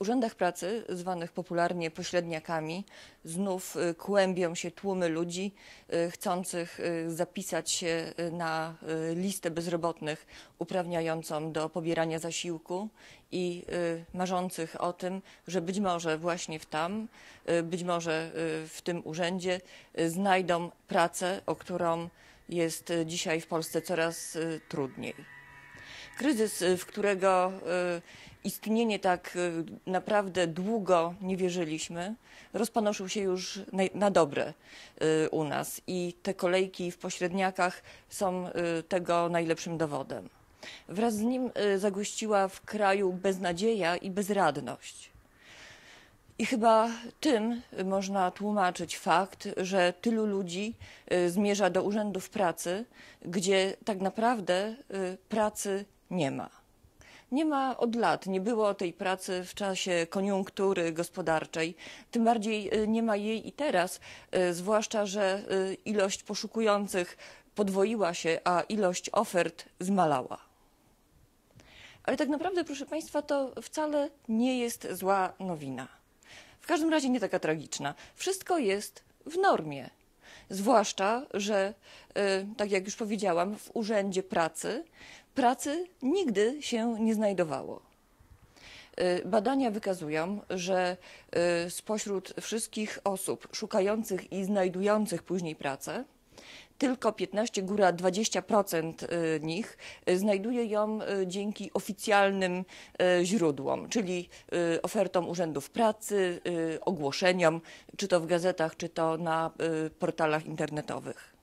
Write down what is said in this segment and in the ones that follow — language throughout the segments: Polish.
W urzędach pracy, zwanych popularnie pośredniakami, znów y, kłębią się tłumy ludzi y, chcących y, zapisać się na listę bezrobotnych uprawniającą do pobierania zasiłku i marzących o tym, że być może właśnie w tam, być może w tym urzędzie znajdą pracę, o którą jest dzisiaj w Polsce coraz trudniej. Kryzys, w którego istnienie tak y, naprawdę długo nie wierzyliśmy, rozpanoszył się już na, na dobre y, u nas i te kolejki w pośredniakach są y, tego najlepszym dowodem. Wraz z nim zagościła w kraju beznadzieja i bezradność. I chyba tym można tłumaczyć fakt, że tylu ludzi zmierza do urzędów pracy, gdzie tak naprawdę pracy nie ma. Nie ma od lat, nie było tej pracy w czasie koniunktury gospodarczej, tym bardziej y, nie ma jej i teraz, y, zwłaszcza, że y, ilość poszukujących podwoiła się, a ilość ofert zmalała. Ale tak naprawdę, proszę Państwa, to wcale nie jest zła nowina. W każdym razie nie taka tragiczna. Wszystko jest w normie. Zwłaszcza, że, tak jak już powiedziałam, w urzędzie pracy pracy nigdy się nie znajdowało. Y, Badania wykazują, że y, spośród wszystkich osób szukających i znajdujących później pracę, tylko 15, góra 20% y, nich znajduje ją dzięki oficjalnym źródłom, czyli ofertom urzędów pracy, ogłoszeniom, czy to w gazetach, czy to na portalach internetowych.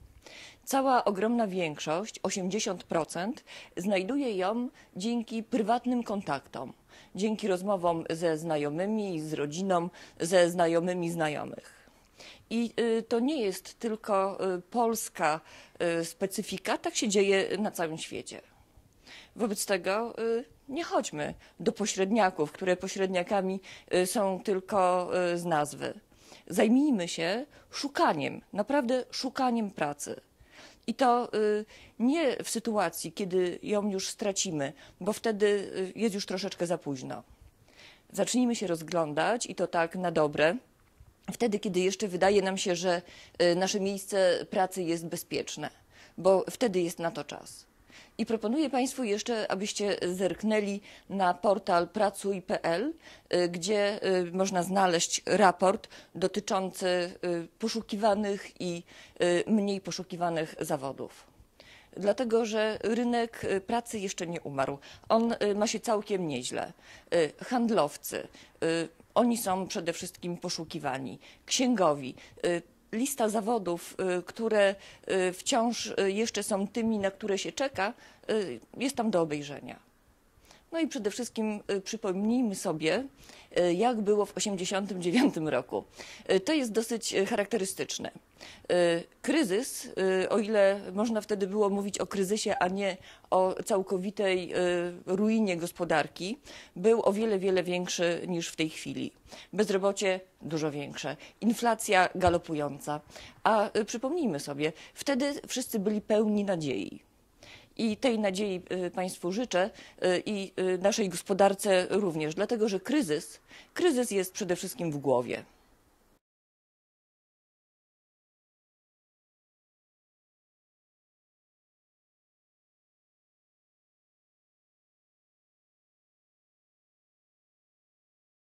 Cała ogromna większość, 80%, znajduje ją dzięki prywatnym kontaktom, dzięki rozmowom ze znajomymi, z rodziną, ze znajomymi znajomych. I y, to nie jest tylko y, polska y, specyfika, tak się dzieje na całym świecie. Wobec tego nie chodźmy do pośredniaków, które pośredniakami są tylko z nazwy. Zajmijmy się szukaniem, naprawdę szukaniem pracy. I to y, nie w sytuacji, kiedy ją już stracimy, bo wtedy y, jest już troszeczkę za późno. Zacznijmy się rozglądać i to tak na dobre. Wtedy, kiedy jeszcze wydaje nam się, że y, nasze miejsce pracy jest bezpieczne, bo wtedy jest na to czas. I proponuję Państwu jeszcze, abyście zerknęli na portal pracuj.pl, y, gdzie y, można znaleźć raport dotyczący y, poszukiwanych i mniej poszukiwanych zawodów. Dlatego, że rynek pracy jeszcze nie umarł. On ma się całkiem nieźle. Handlowcy, oni są przede wszystkim poszukiwani. Księgowi, lista zawodów, y, które y, wciąż y, jeszcze są tymi, na które się czeka, jest tam do obejrzenia. No i przede wszystkim y, przypomnijmy sobie, y, jak było w 1989 roku. Y, To jest dosyć charakterystyczne. Kryzys, o ile można wtedy było mówić o kryzysie, a nie o całkowitej ruinie gospodarki, był o wiele, wiele większy niż w tej chwili. Bezrobocie dużo większe, inflacja galopująca. A przypomnijmy sobie, wtedy wszyscy byli pełni nadziei. I tej nadziei y, Państwu życzę y, i y, naszej gospodarce również, dlatego że kryzys, kryzys jest przede wszystkim w głowie.